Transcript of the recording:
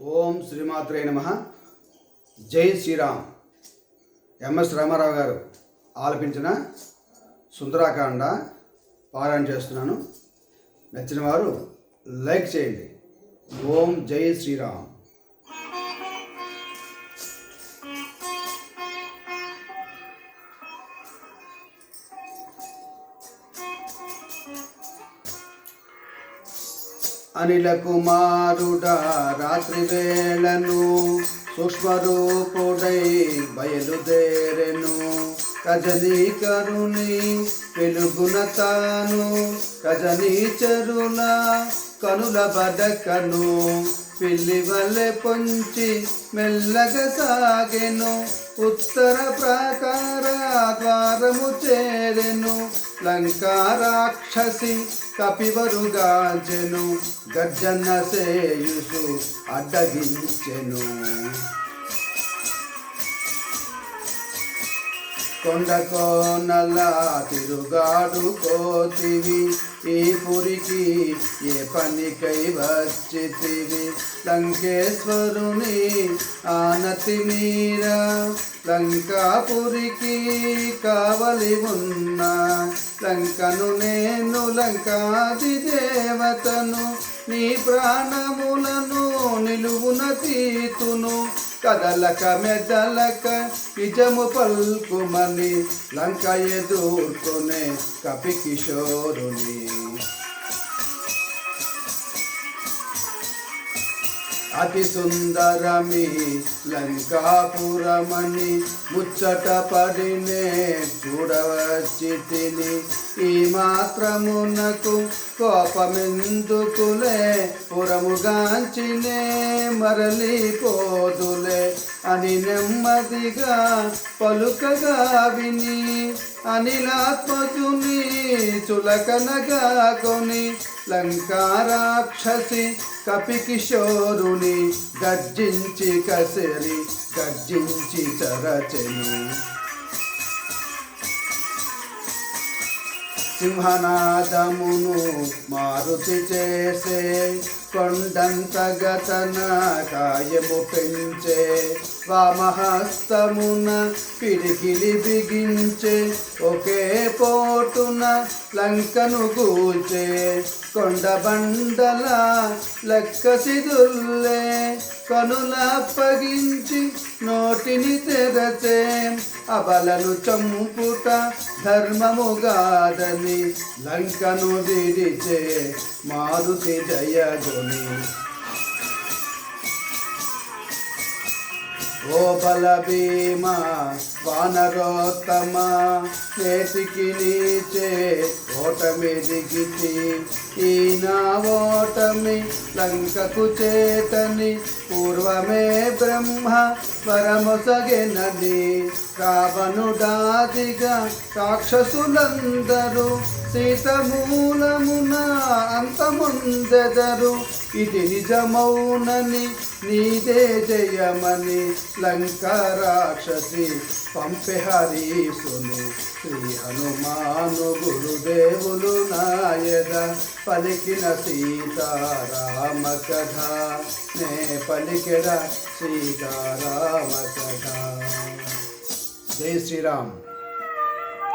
ఓం శ్రీమాత్రే నమ. జై శ్రీరామ్. ఎంఎస్ రామారావు గారు ఆలపించిన సుందరాకాండ పారాయణ చేస్తున్నాను. నచ్చిన వారు లైక్ చేయండి. ఓం జై శ్రీరామ్. అనిల కుమారుడా రాత్రి వేళను సూక్ష్మరూపుడై బయలుదేరెను. కజనీకరుని వెలుగున తాను కజనీచరుల కనుల బడకను. పిల్లి వల్లె పొంచి మెల్లగా సాగెను ఉత్తర ప్రాకార ద్వారము చేరెను. లంకా రాక్షసి కపివరుగాజెను గర్జన సేయుసు అడ్డగించెను కొండకోనలా తిరుగాడు కోతివి. ఈ పురికి ఏ పనికై వచ్చితివి? లంకేశ్వరుని ఆనతి మీర లంకాపురికి కావలి ఉన్న. లంకను నేను లంకాది దేవతను నీ ప్రాణములను నిలువున తీతును. కదలక మెదలక నిజము పల్కుమని లంక ఎదుర్కొనే కపి అతి సుందరమి లంకాపురమని ముచ్చట పడినే చూడవచ్చితిని. ఈ మాత్రమునకు కోపమెందుకులే? పురముగాంచినే మరలిపోదులే అని నెమ్మదిగా పలుకగా విని అనిలాత్మజుని చులకనగా కొని లంకారాక్షసి కపికిశోరుని గర్జించి కసిరి గర్జించి చరచెను. సింహనాదమును మారుతి చేసే కొండంత గతన కాయము పెంచే వామహస్తమున పిడికిలి బిగించే ఒకే పోటున లంకను కూచే కొండ బండల లెక్క సిదుల్లే కనులప్పగించి నోటిని తెరచే అబలను చంపుట ధర్మముగాదని లంకను విడిచే మారుతి జయగుని ఓ బల భీమా వానరోత్తమ నేటికి నీచే ఓటమి దిగితి ఈ నా ఓటమి లంకకు చేతని. పూర్వమే బ్రహ్మ వరమొసగెనని రావణుడాదిగా రాక్షసులందరూ సీతమూలమున అంతముందెదరు. ఇది నిజమౌనని నీదే జయమని లంక రాక్షసి పంపెహరీసును. శ్రీ హనుమాను గురుదేవులు నాయద పలికిన సీతారామ కథ నే పలికిన సీతారామ కథ జై శ్రీరామ్.